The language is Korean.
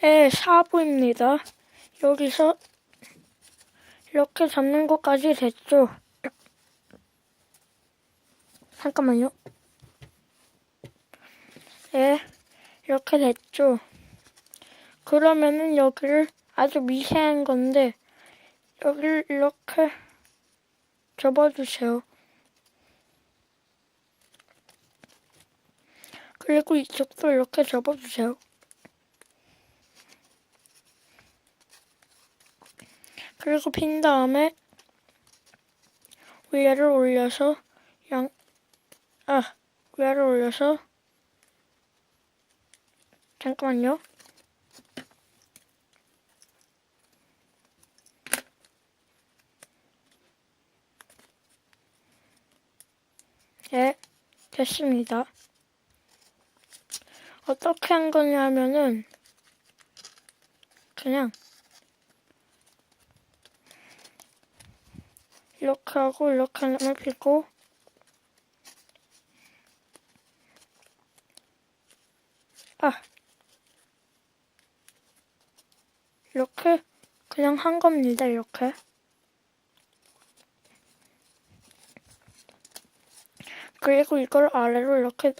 의 사부입니다. 여기서 이렇게 잡는 것까지 됐죠. 잠깐만요. 네, 이렇게 됐죠. 그러면은 여기를 아주 미세한 건데 여기를 이렇게 접어주세요. 그리고 이쪽도 이렇게 접어주세요. 그리고 핀 다음에 위에를 올려서 양, 아, 위에를 올려서 잠깐만요. 네, 됐습니다. 어떻게 한 거냐면은 그냥 이렇게 하고 이렇게 하면 피고 아. 이렇게 그냥 한 겁니다 이렇게. 그리고 이걸 아래로 이렇게